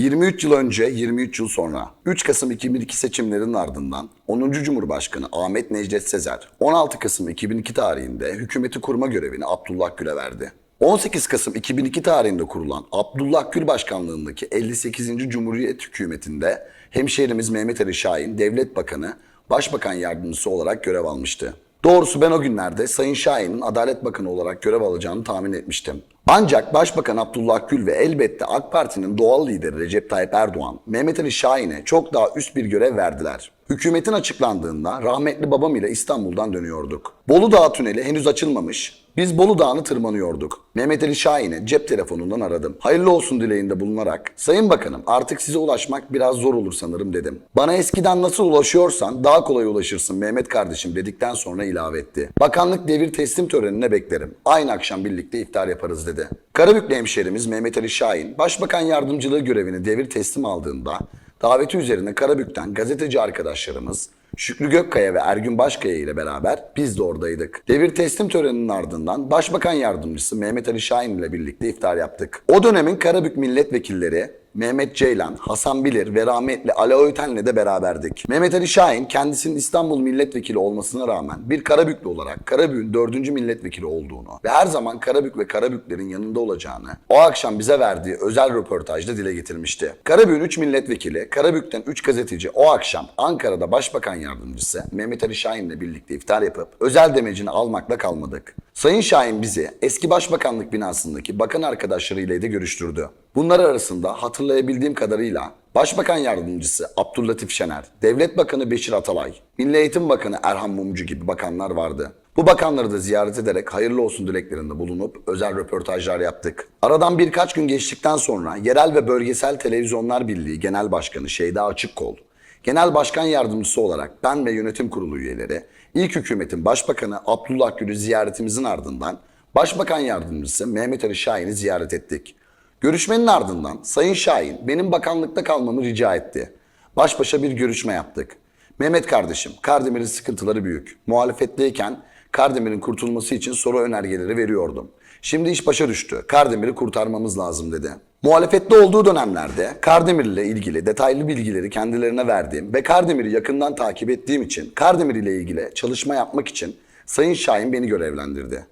23 yıl önce, 23 yıl sonra, 3 Kasım 2002 seçimlerinin ardından 10. Cumhurbaşkanı Ahmet Necdet Sezer, 16 Kasım 2002 tarihinde hükümeti kurma görevini Abdullah Gül'e verdi. 18 Kasım 2002 tarihinde kurulan Abdullah Gül Başkanlığındaki 58. Cumhuriyet Hükümeti'nde hemşehrimiz Mehmet Ali Şahin, Devlet Bakanı, Başbakan Yardımcısı olarak görev almıştı. Doğrusu ben o günlerde Sayın Şahin'in Adalet Bakanı olarak görev alacağını tahmin etmiştim. Ancak Başbakan Abdullah Gül ve elbette AK Parti'nin doğal lideri Recep Tayyip Erdoğan, Mehmet Ali Şahin'e çok daha üst bir görev verdiler. Hükümetin açıklandığında rahmetli babam ile İstanbul'dan dönüyorduk. Bolu Dağı tüneli henüz açılmamış. Biz Bolu Dağı'nı tırmanıyorduk. Mehmet Ali Şahin'i cep telefonundan aradım. Hayırlı olsun dileğinde bulunarak. Sayın Bakanım artık size ulaşmak biraz zor olur sanırım dedim. Bana eskiden nasıl ulaşıyorsan daha kolay ulaşırsın Mehmet kardeşim dedikten sonra ilave etti. Bakanlık devir teslim törenine beklerim. Aynı akşam birlikte iftar yaparız dedi. Karabüklü hemşerimiz Mehmet Ali Şahin, Başbakan Yardımcılığı görevini devir teslim aldığında daveti üzerine Karabük'ten gazeteci arkadaşlarımız Şükrü Gökkaya ve Ergün Başkaya ile beraber biz de oradaydık. Devir teslim töreninin ardından Başbakan Yardımcısı Mehmet Ali Şahin ile birlikte iftar yaptık. O dönemin Karabük milletvekilleri Mehmet Ceylan, Hasan Bilir ve rahmetli Ali Öğten'le de beraberdik. Mehmet Ali Şahin kendisinin İstanbul milletvekili olmasına rağmen bir Karabüklü olarak Karabük'ün dördüncü milletvekili olduğunu ve her zaman Karabük ve Karabüklerin yanında olacağını o akşam bize verdiği özel röportajda dile getirmişti. Karabük'ün 3 milletvekili, Karabük'ten 3 gazeteci o akşam Ankara'da Başbakan Yardımcısı Mehmet Ali Şahin'le birlikte iftar yapıp özel demecini almakla kalmadık. Sayın Şahin bizi eski başbakanlık binasındaki bakan arkadaşlarıyla da görüştürdü. Bunlar arasında hatırlayabildiğim kadarıyla Başbakan Yardımcısı Abdüllatif Şener, Devlet Bakanı Beşir Atalay, Milli Eğitim Bakanı Erhan Mumcu gibi bakanlar vardı. Bu bakanları da ziyaret ederek hayırlı olsun dileklerinde bulunup özel röportajlar yaptık. Aradan birkaç gün geçtikten sonra Yerel ve Bölgesel Televizyonlar Birliği Genel Başkanı Şeyda Açıkkol, Genel Başkan Yardımcısı olarak ben ve yönetim kurulu üyeleri ilk hükümetin Başbakanı Abdullah Gül'ü ziyaretimizin ardından Başbakan Yardımcısı Mehmet Ali Şahin'i ziyaret ettik. Görüşmenin ardından Sayın Şahin benim bakanlıkta kalmamı rica etti. Baş başa bir görüşme yaptık. Mehmet kardeşim, Kardemir'in sıkıntıları büyük. Muhalefetteyken Kardemir'in kurtulması için soru önergeleri veriyordum. Şimdi iş başa düştü. Kardemir'i kurtarmamız lazım dedi. Muhalefette olduğu dönemlerde Kardemir ile ilgili detaylı bilgileri kendilerine verdiğim ve Kardemir'i yakından takip ettiğim için Kardemir ile ilgili çalışma yapmak için Sayın Şahin beni görevlendirdi.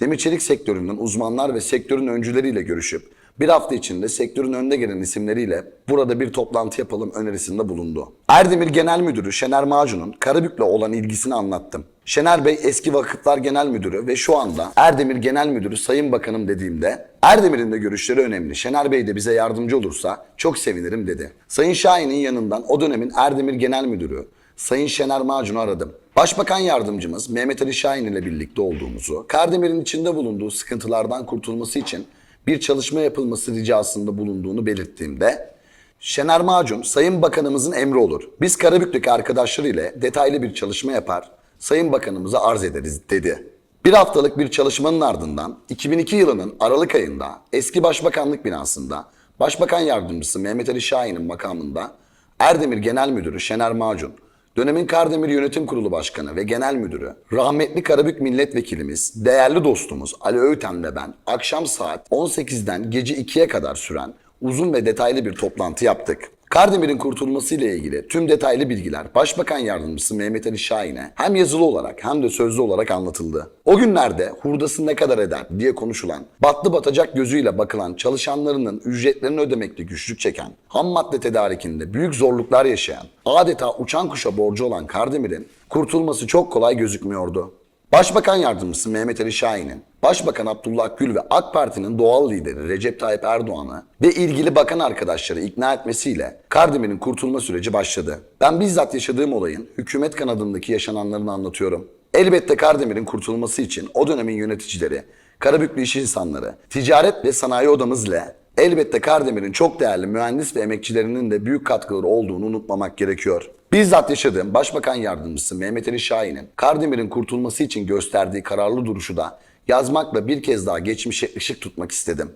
Demir çelik sektörünün uzmanlar ve sektörün öncüleriyle görüşüp bir hafta içinde sektörün önde gelen isimleriyle burada bir toplantı yapalım önerisinde bulundu. Erdemir Genel Müdürü Şener Macun'un Karabük'le olan ilgisini anlattım. Şener Bey eski Vakıflar Genel Müdürü ve şu anda Erdemir Genel Müdürü Sayın Bakanım dediğimde Erdemir'in de görüşleri önemli. Şener Bey de bize yardımcı olursa çok sevinirim dedi. Sayın Şahin'in yanından o dönemin Erdemir Genel Müdürü Sayın Şener Macun'u aradım. Başbakan yardımcımız Mehmet Ali Şahin ile birlikte olduğumuzu, Kardemir'in içinde bulunduğu sıkıntılardan kurtulması için bir çalışma yapılması ricasında bulunduğunu belirttiğimde Şener Macun, Sayın Bakanımızın emri olur. Biz Karabük'teki arkadaşlar ile detaylı bir çalışma yapar, Sayın Bakanımıza arz ederiz dedi. Bir haftalık bir çalışmanın ardından 2002 yılının Aralık ayında eski Başbakanlık binasında Başbakan Yardımcısı Mehmet Ali Şahin'in makamında Erdemir Genel Müdürü Şener Macun, dönemin Kardemir Yönetim Kurulu Başkanı ve Genel Müdürü, rahmetli Karabük Milletvekilimiz, değerli dostumuz Ali Öğüten ve ben akşam saat 18'den gece 2'ye kadar süren uzun ve detaylı bir toplantı yaptık. Kardemir'in kurtulması ile ilgili tüm detaylı bilgiler Başbakan Yardımcısı Mehmet Ali Şahin'e hem yazılı olarak hem de sözlü olarak anlatıldı. O günlerde hurdası ne kadar eder diye konuşulan, batlı batacak gözüyle bakılan çalışanlarının ücretlerini ödemekte güçlük çeken, ham madde tedarikinde büyük zorluklar yaşayan, adeta uçan kuşa borcu olan Kardemir'in kurtulması çok kolay gözükmüyordu. Başbakan Yardımcısı Mehmet Ali Şahin'in, Başbakan Abdullah Gül ve AK Parti'nin doğal lideri Recep Tayyip Erdoğan'ı ve ilgili bakan arkadaşları ikna etmesiyle Kardemir'in kurtulma süreci başladı. Ben bizzat yaşadığım olayın hükümet kanadındaki yaşananlarını anlatıyorum. Elbette Kardemir'in kurtulması için o dönemin yöneticileri, Karabüklü iş insanları, ticaret ve sanayi odamız ile elbette Kardemir'in çok değerli mühendis ve emekçilerinin de büyük katkıları olduğunu unutmamak gerekiyor. Bizzat yaşadığım Başbakan Yardımcısı Mehmet Ali Şahin'in Kardemir'in kurtulması için gösterdiği kararlı duruşu da yazmakla bir kez daha geçmişe ışık tutmak istedim.